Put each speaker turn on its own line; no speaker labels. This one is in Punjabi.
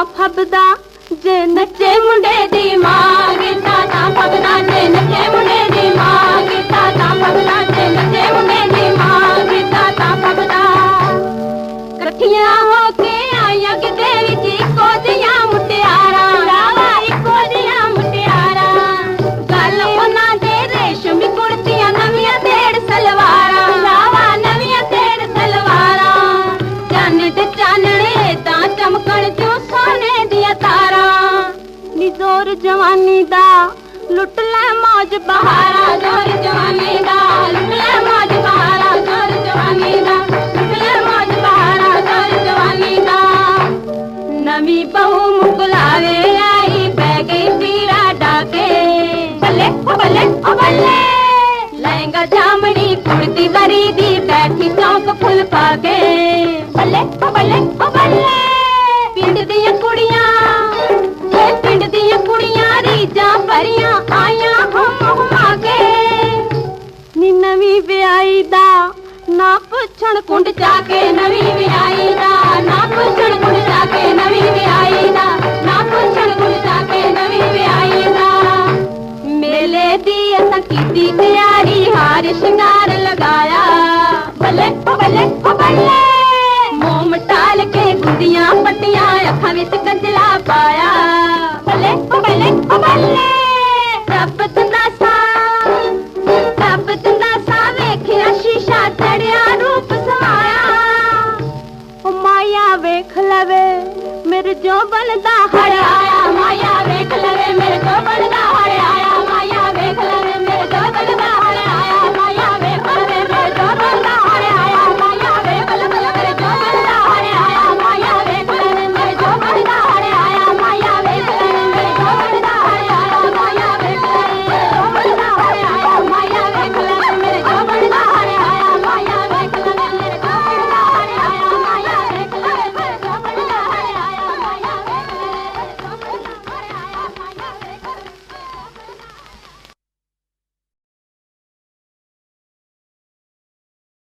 ਨਿਗਿੱਤਾ ਫੱਬਦਾ, ਜੇ ਨੱਚੇ ਮੁੰਡੇ ਦੀ ਮਾਂ ਗਿੱਤਾ ਤਾਂ ਫੱਬਦਾ, ਜੇ ਨੱਚੇ ਮੁੰਡੇ ਦੀ ਮਾਂ ਗਿੱਤਾ ਤਾਂ ਫੱਬਦਾ, ਜੇ ਨੱਚੇ ਮੁੰਡੇ ਦੀ ਮਾਂ ਗਿੱਤਾ ਤਾਂ ਫੱਬਦਾ। ਇਕੱਠੀਆਂ ਹੋ ਕੇ ਆਈਆਂ ਕਿਤੇ ਜਵਾਨੀ ਦਾ, ਲੁੱਟ ਲੈ ਮੌਜ ਬਹਾਰਾ ਜ਼ੋਰ ਜਵਾਨੀ ਦਾ, ਲੁੱਟ ਲੈ ਮੌਜ ਬਹਾਰਾ ਜ਼ੋਰ ਜਵਾਨੀ ਦਾ, ਲੁੱਟ ਲੈ ਮੌਜ ਬਹਾਰਾ ਜ਼ੋਰ ਜਵਾਨੀ ਦਾ। ਨਵੀਂ ਬਹੂ ਮੁਕਲਾਵੇ ਆਈ ਬਹਿ ਗਈ ਪੀਰਾ ਡਾਕੇ। ਬੱਲੇ, ਓ ਬੱਲੇ ਓ ਬੱਲੇ। ਲਹਿੰਗਾ ਜਾਮਣੀ ਕੁੜਤੀ ਵਰੀ ਦੀ, ਬੈਠੀ ਚੌਂਕ ਫੁੱਲ ਪਾ ਕੇ। ਬੱਲੇ, ਓ ਬੱਲੇ ਓ ਬੱਲੇ। ਪਿੰਡ ਦੀਆਂ ਕੁੜੀਆਂ ਏ ਪਿੰਡ ਨਵੀਂ ਵਿਆਹੀ ਦਾ, ਨਾ ਪੁੱਛਣ ਕੁੰਡ ਚਾ ਕੇ ਨਵੀਂ ਵਿਆਹੀ ਦਾ, ਨਾ ਪੁੱਛਣ ਕੁੰਡ ਚਾ ਕੇ ਨਵੀਂ ਵਿਆਹੀ ਦਾ, ਨਾ ਪੁੱਛਣ ਕੁੰਡ ਚਾ ਕੇ ਨਵੀਂ ਵਿਆਹੀ ਦਾ। ਮੇਲੇ ਦੀ ਅਸਾਂ ਕੀਤੀ ਤਿਆਰੀ, ਹਾਰ ਸ਼ਿੰਗਾਰ ਲਗਾਇਆ। ਬੱਲੇ ਬੱਲੇ ਬੱਲੇ। ਮੋਮ ਟਾਲ ਕੇ ਗੁੰਦੀਆਂ ਪੱਟੀਆਂ, ਅੱਖਾਂ ਵਿੱਚ ਕੰਜਲਾ ਪਾਇਆ। ਮੇਰੇ ਜੋ ਬਣਦਾ ਹੜਾਇਆ